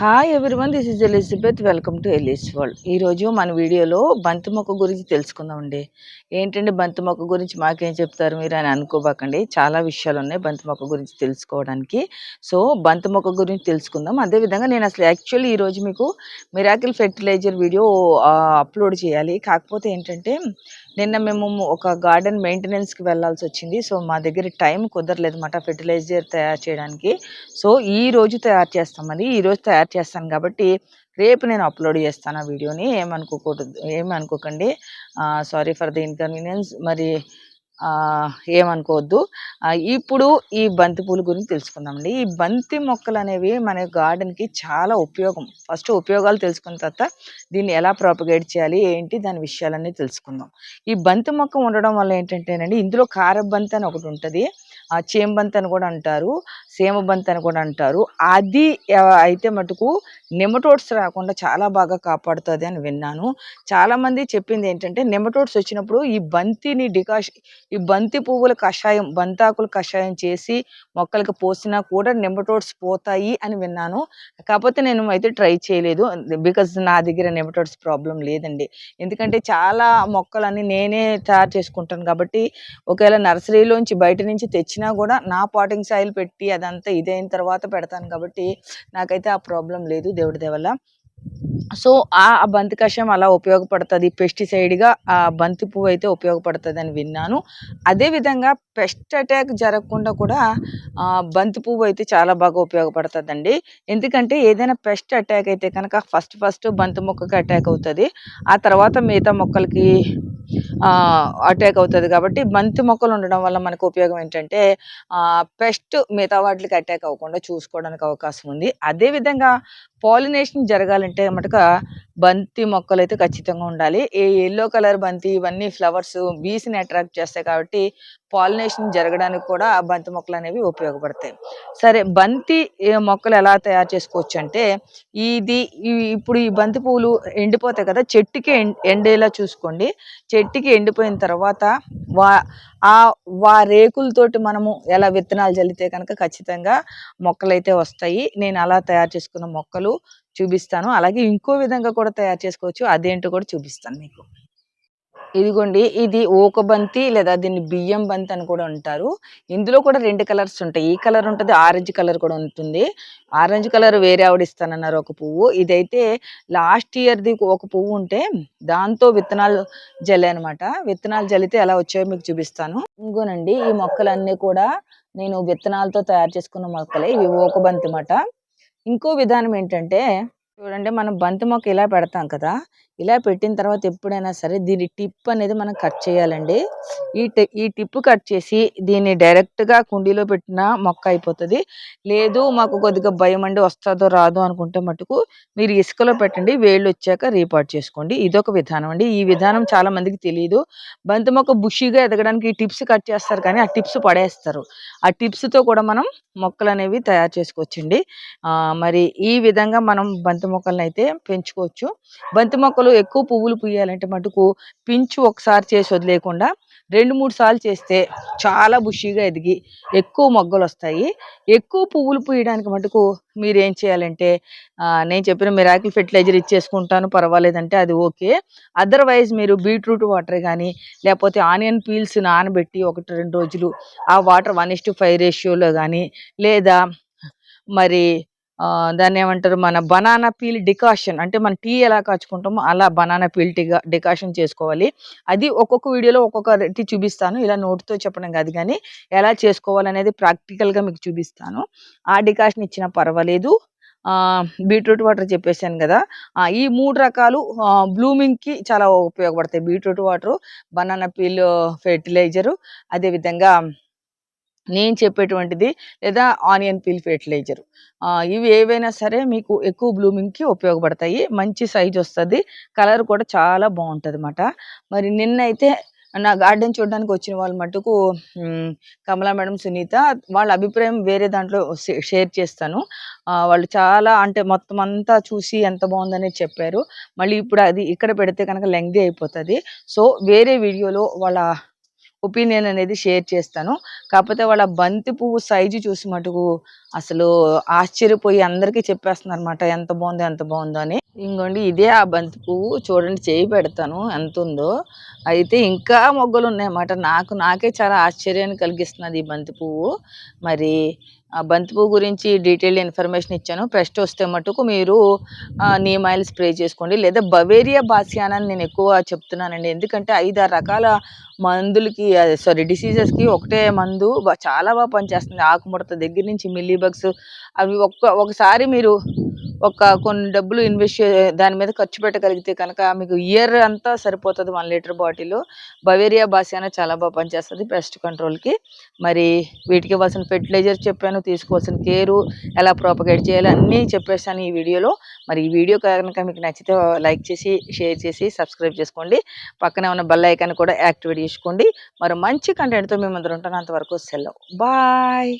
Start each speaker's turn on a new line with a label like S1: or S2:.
S1: Hi everyone this is Elizabeth welcome to Eli's world ఈరోజు మన వీడియోలో బంతి మొక్క గురించి తెలుసుకుందామండి ఏంటంటే బంతి మొక్క గురించి మాకేం చెప్తారు మీరు అని అనుకోబాకండి. చాలా విషయాలు ఉన్నాయి బంతి మొక్క గురించి తెలుసుకోవడానికి. సో బంతి మొక్క గురించి తెలుసుకుందాం. అదేవిధంగా నేను అసలు యాక్చువల్లీ ఈరోజు మీకు మిరాకిల్ ఫెర్టిలైజర్ వీడియో అప్లోడ్ చేయాలి. కాకపోతే ఏంటంటే నిన్న మేము ఒక గార్డెన్ మెయింటెనెన్స్కి వెళ్ళాల్సి వచ్చింది. సో మా దగ్గర టైం కుదరలేదన్నమాట ఫెర్టిలైజర్ తయారు చేయడానికి. సో ఈ రోజు తయారు చేస్తామని ఈ రోజు తయారు చేస్తాను కాబట్టి రేపు నేను అప్లోడ్ చేస్తాను ఆ వీడియోని ఏమనుకోకూడదు ఏమనుకోకండి. సారీ ఫర్ ది ఇన్కన్వీనియన్స్ మరి ఏమనుకోవద్దు. ఇప్పుడు ఈ బంతి పూల గురించి తెలుసుకుందామండి. ఈ బంతి మొక్కలు అనేవి మన గార్డెన్కి చాలా ఉపయోగం. ఫస్ట్ ఉపయోగాలు తెలుసుకున్న తర్వాత దీన్ని ఎలా ప్రాపగేట్ చేయాలి ఏంటి దాని విషయాలన్నీ తెలుసుకుందాం. ఈ బంతి మొక్క ఉండడం వల్ల ఏంటంటేనండి ఇందులో కారబంతి అని ఒకటి ఉంటుంది. చేంబంతి అని కూడా అంటారు. సేమబంతి అని కూడా అంటారు. అది అయితే మటుకు నెమటోడ్స్ రాకుండా చాలా బాగా కాపాడుతుంది అని విన్నాను. చాలామంది చెప్పింది ఏంటంటే నెమటోడ్స్ వచ్చినప్పుడు ఈ బంతిని డికాష్ ఈ బంతి పువ్వుల కషాయం బంతాకుల కషాయం చేసి మొక్కలకి పోసినా కూడా నెమటోడ్స్ పోతాయి అని విన్నాను. కాకపోతే నేను అయితే ట్రై చేయలేదు. బికాజ్ నా దగ్గర నెమటోడ్స్ ప్రాబ్లం లేదండి. ఎందుకంటే చాలా మొక్కలని నేనే తయారు చేసుకుంటాను కాబట్టి ఒకవేళ నర్సరీలోంచి బయట నుంచి తెచ్చినా కూడా నా పాటింగ్ సాయిల్ పెట్టి అదంతా ఇదైన తర్వాత పెడతాను కాబట్టి నాకైతే ఆ ప్రాబ్లం లేదు దేవుడి దేవల్ల. సో ఆ బంతి కషాయం అలా ఉపయోగపడుతుంది. పెస్టిసైడ్గా ఆ బంతి పువ్వు అయితే ఉపయోగపడుతుంది అని విన్నాను అదేవిధంగా పెస్ట్ అటాక్ జరగకుండా కూడా బంతి పువ్వు అయితే చాలా బాగా ఉపయోగపడుతుందండి. ఎందుకంటే ఏదైనా పెస్ట్ అటాక్ అయితే కనుక ఫస్ట్ ఫస్ట్ బంతి మొక్కకి అటాక్ అవుతుంది. ఆ తర్వాత మిగతా మొక్కలకి అటాక్ అవుతుంది కాబట్టి బంతి మొక్కలు ఉండడం వల్ల మనకు ఉపయోగం ఏంటంటే పెస్ట్ మిగతా వాటికి అటాక్ అవ్వకుండా చూసుకోవడానికి అవకాశం ఉంది. అదేవిధంగా పాలినేషన్ జరగాలంటే మటుక బంతి మొక్కలు అయితే ఖచ్చితంగా ఉండాలి. ఈ ఎల్లో కలర్ బంతి ఇవన్నీ ఫ్లవర్స్ బీస్ని అట్రాక్ట్ చేస్తాయి కాబట్టి పాలినేషన్ జరగడానికి కూడా ఆ బంతి మొక్కలు అనేవి ఉపయోగపడతాయి. సరే బంతి మొక్కలు ఎలా తయారు చేసుకోవచ్చు అంటే ఇది ఇప్పుడు ఈ బంతి పువ్వులు ఎండిపోతాయి కదా చెట్టుకి ఎండేలా చూసుకోండి. చెట్టుకి ఎండిపోయిన తర్వాత వా ఆ వా రేకులతోటి మనము ఎలా విత్తనాలు చల్లితే కనుక ఖచ్చితంగా మొక్కలు అయితే వస్తాయి. నేను అలా తయారు చేసుకున్న మొక్కలు చూపిస్తాను. అలాగే ఇంకో విధంగా కూడా తయారు చేసుకోవచ్చు. అదేంటో కూడా చూపిస్తాను మీకు. ఇదిగోండి ఇది ఓక బంతి లేదా దీన్ని బియ్యం బంతి అని కూడా అంటారు. ఇందులో కూడా రెండు కలర్స్ ఉంటాయి. ఈ కలర్ ఉంటుంది ఆరెంజ్ కలర్ కూడా ఉంటుంది. ఆరెంజ్ కలర్ వేరే ఆవిడ ఇస్తానన్నారు ఒక పువ్వు. ఇదైతే లాస్ట్ ఇయర్ది ఒక పువ్వు ఉంటే దాంతో విత్తనాలు జల్లే అనమాట విత్తనాలు జల్లితే ఎలా వచ్చాయో మీకు చూపిస్తాను. ఇంకోనండి ఈ మొక్కలన్నీ కూడా నేను విత్తనాలతో తయారు చేసుకున్న మొక్కలే. ఇవి ఓక బంతి మాట ఇంకో విధానం ఏంటంటే చూడండి మనం బంతి మొక్క ఇలా పెడతాం కదా ఇలా పెట్టిన తర్వాత ఎప్పుడైనా సరే దీని టిప్ అనేది మనం కట్ చేయాలండి. ఈ ఈ టిప్ కట్ చేసి దీన్ని డైరెక్ట్గా కుండీలో పెట్టిన మొక్క అయిపోతుంది. లేదు మాకు కొద్దిగా భయం అండి వస్తుందో రాదో అనుకుంటే మటుకు మీరు ఇసుకలో పెట్టండి వేళ్ళు వచ్చాక రీపాట్ చేసుకోండి. ఇదొక విధానం అండి. ఈ విధానం చాలా మందికి తెలియదు బంతి మొక్క బుషిగా ఎదగడానికి ఈ టిప్స్ కట్ చేస్తారు కానీ ఆ టిప్స్ పడేస్తారు. ఆ టిప్స్తో కూడా మనం మొక్కలు అనేవి తయారు చేసుకోవచ్చండి. మరి ఈ విధంగా మనం బంతి మొక్కలను అయితే పెంచుకోవచ్చు. బంతి మొక్కలు మొక్కలు ఎక్కువ పువ్వులు పూయాలంటే మటుకు పించు ఒకసారి చేసి వదిలేకుండా రెండు మూడు సార్లు చేస్తే చాలా బుషీగా ఎదిగి ఎక్కువ మొగ్గలు వస్తాయి. ఎక్కువ పువ్వులు పూయడానికి మటుకు మీరు ఏం చేయాలంటే నేను చెప్పిన మిరాకిల్ ఫెర్టిలైజర్ ఇచ్చేసుకుంటాను పర్వాలేదంటే అది ఓకే. అదర్వైజ్ మీరు బీట్రూట్ వాటర్ కానీ లేకపోతే ఆనియన్ పీల్స్ నానబెట్టి ఒకటి రెండు రోజులు ఆ water one is to five రేషియోలో కానీ లేదా మరి దాన్ని ఏమంటారు మన బనానా పీల్ డికాషన్ అంటే మన టీ ఎలా కాచుకుంటామో అలా బనానా పీల్ టీగా డికాషన్ చేసుకోవాలి. అది ఒక్కొక్క వీడియోలో ఒక్కొక్క రెట్టి చూపిస్తాను. ఇలా నోట్తో చెప్పడం కాదు కానీ ఎలా చేసుకోవాలనేది ప్రాక్టికల్గా మీకు చూపిస్తాను. ఆ డికాషన్ ఇచ్చినా పర్వాలేదు. బీట్రూట్ వాటర్ చెప్పేశాను కదా. ఈ మూడు రకాలు బ్లూమింగ్కి చాలా ఉపయోగపడతాయి. Beetroot water banana peel fertilizer అదేవిధంగా నేను చెప్పేటువంటిది లేదా ఆనియన్ పీల్ ఫెర్టిలైజర్. ఇవి ఏవైనా సరే మీకు ఎక్కువ బ్లూమింగ్కి ఉపయోగపడతాయి. మంచి సైజ్ వస్తుంది. కలర్ కూడా చాలా బాగుంటుంది అన్నమాట మరి నిన్నైతే నా గార్డెన్ చూడడానికి వచ్చిన వాళ్ళ మటుకు కమలా మేడం సునీత వాళ్ళ అభిప్రాయం వేరే దాంట్లో షేర్ చేస్తాను. వాళ్ళు చాలా అంటే మొత్తం అంతా చూసి ఎంత బాగుందని చెప్పారు. మళ్ళీ ఇప్పుడు అది ఇక్కడ పెడితే కనుక లెంగ్దీ అయిపోతుంది. సో వేరే వీడియోలో వాళ్ళ ఒపీనియన్ అనేది షేర్ చేస్తాను. కాకపోతే వాళ్ళ బంతి పువ్వు సైజు చూసి మటుకు అసలు ఆశ్చర్యపోయి అందరికీ చెప్పేస్తున్నారు అనమాట ఎంత బాగుందో ఎంత బాగుందో అని. ఇంకోండి ఇదే ఆ బంతి పువ్వు చూడండి చేయి పెడతాను ఎంత ఉందో అయితే ఇంకా మొగ్గలు ఉన్నాయన్నమాట నాకు నాకే చాలా ఆశ్చర్యాన్ని కలిగిస్తున్నది ఈ బంతి పువ్వు. మరి ఆ బంతి పువ్వు గురించి డీటెయిల్ ఇన్ఫర్మేషన్ ఇచ్చాను. పెస్ట్ వస్తే మటుకు మీరు నీమ్ ఆయిల్ స్ప్రే చేసుకోండి. లేదా బవేరియా బాసియానా అని నేను ఎక్కువ చెప్తున్నానండి. ఎందుకంటే ఐదు ఆరు రకాల మందులకి సారీ డిసీజెస్కి ఒకటే మందు చాలా బాగా పనిచేస్తుంది. ఆకుముడత దగ్గర నుంచి మిల్లీ బగ్స్ అవి ఒక్క ఒకసారి మీరు ఒక కొన్ని డబ్బులు ఇన్వెస్ట్ దాని మీద ఖర్చు పెట్టగలిగితే కనుక మీకు ఇయర్ అంతా సరిపోతుంది one litre bottle. Beauveria bassiana చాలా బాగా పనిచేస్తుంది పెస్ట్ కంట్రోల్కి. మరి వీటికి ఇవ్వాల్సిన ఫెర్టిలైజర్ చెప్పాను తీసుకోవాల్సిన కేరు ఎలా ప్రాపగేట్ చేయాలి అన్నీ చెప్పేసాను ఈ వీడియోలో. మరి ఈ వీడియో కనుక మీకు నచ్చితే లైక్ చేసి షేర్ చేసి సబ్స్క్రైబ్ చేసుకోండి. పక్కనే ఉన్న బెల్ ఐకాన్ కూడా యాక్టివేట్ చేసుకోండి. మరి మంచి కంటెంట్తో మేము అందరూ ఉంటాను. అంతవరకు సెలవు. బాయ్!